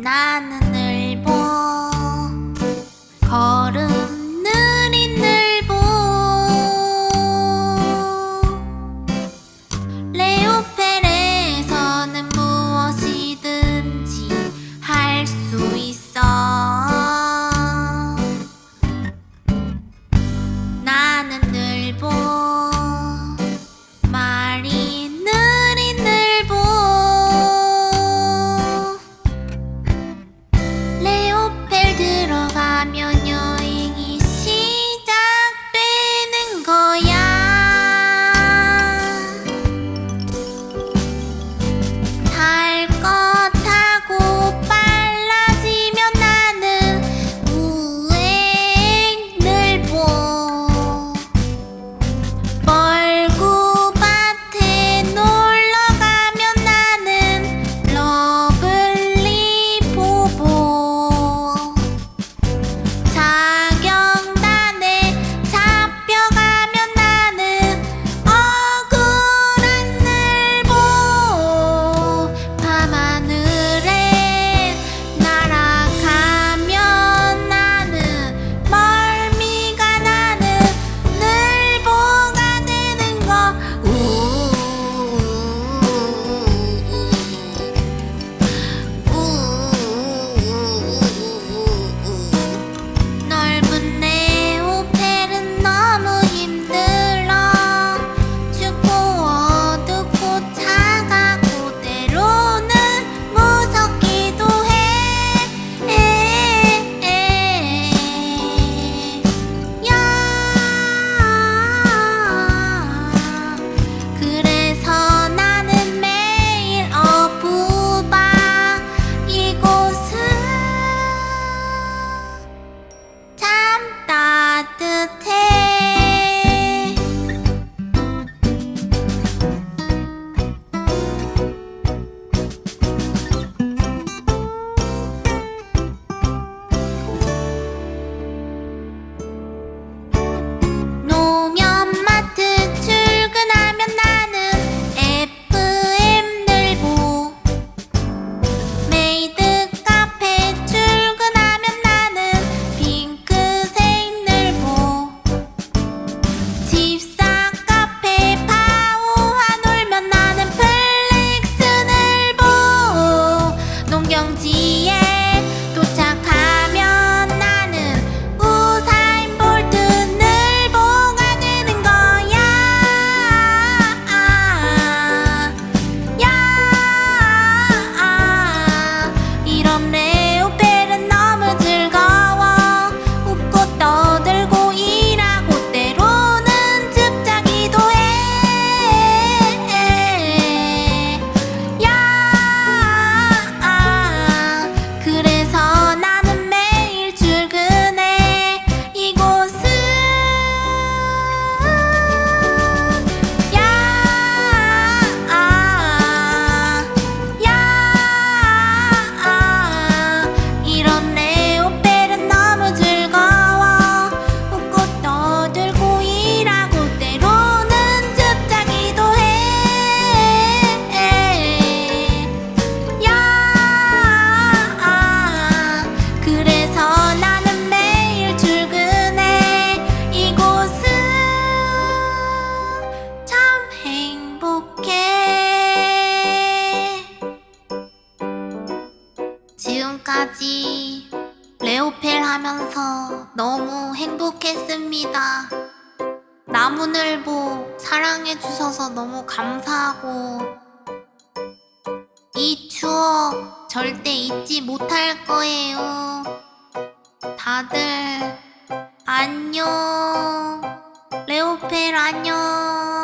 나는 늘보 걸음 느린 늘보. 레오펠에서는 무엇이든지 할 수 지금까지 레오펠 하면서 너무 행복했습니다. 나무늘보 사랑해주셔서 너무 감사하고 이 추억 절대 잊지 못할 거예요. 다들 안녕. 레오펠 안녕.